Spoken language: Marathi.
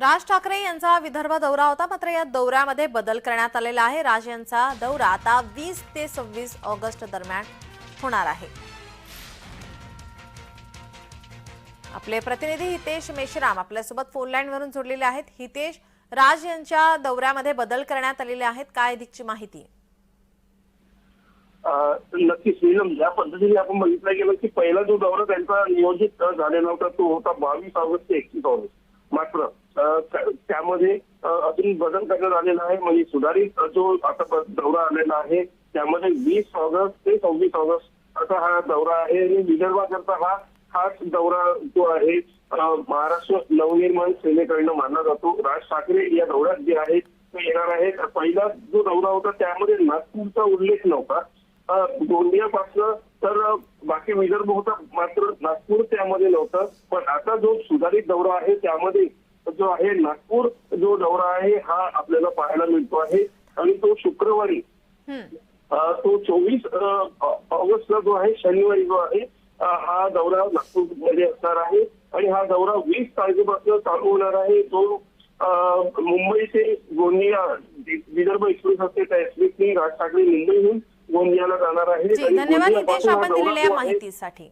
राज ठाकरे यांचा विदर्भ दौरा होता मात्र या दौऱ्यामध्ये बदल करण्यात आलेला आहे. राज यांचा दौरा आता वीस ते सव्वीस ऑगस्ट दरम्यान होणार आहे. आपले प्रतिनिधी हितेश मेश्राम आपल्यासोबत फोनलाईनवरून जोडलेले आहेत. हितेश राज यांच्या दौऱ्यामध्ये बदल करण्यात आलेले आहेत. काय अधिकची माहिती? नक्कीच नीलम ज्या पद्धतीने आपण बघितलं गेलं की पहिला जो दौरा त्यांचा नियोजित झालेला होता तो होता बावीस ऑगस्ट ते एकतीस ऑगस्ट. मात्र त्यामध्ये अजून बदल करण्यात आलेला आहे. म्हणजे सुधारित जो आता दौरा आलेला आहे त्यामध्ये वीस ऑगस्ट ते सव्वीस ऑगस्ट असा हा दौरा आहे. आणि विदर्भाकरता हा हाच दौरा जो आहे महाराष्ट्र नवनिर्माण सेनेकडनं मानला जातो. राज ठाकरे या दौऱ्यात जे आहेत ते येणार आहेत. पहिला जो दौरा होता त्यामध्ये नागपूरचा उल्लेख नव्हता. गोंदियापासनं तर बाकी विदर्भ होता मात्र नागपूर त्यामध्ये नव्हतं. पण आता जो सुधारित दौरा आहे त्यामध्ये जो आहे नागपूर जो दौरा आहे हा आपल्याला पाहायला मिळतो आहे. आणि तो शुक्रवारी तो चोवीस ऑगस्टला जो आहे शनिवारी जो आहे हा दौरा नागपूरमध्ये असणार आहे. आणि हा दौरा वीस तारखेपासून चालू होणार आहे. जो अ, मुंबई ते गोंदिया विदर्भ एक्सप्रेस असते त्या एक्सप्रेसने राज ठाकरे मुंबईहून गोंदियाला जाणार आहे धन्यवाद आपण दिलेल्या माहितीसाठी.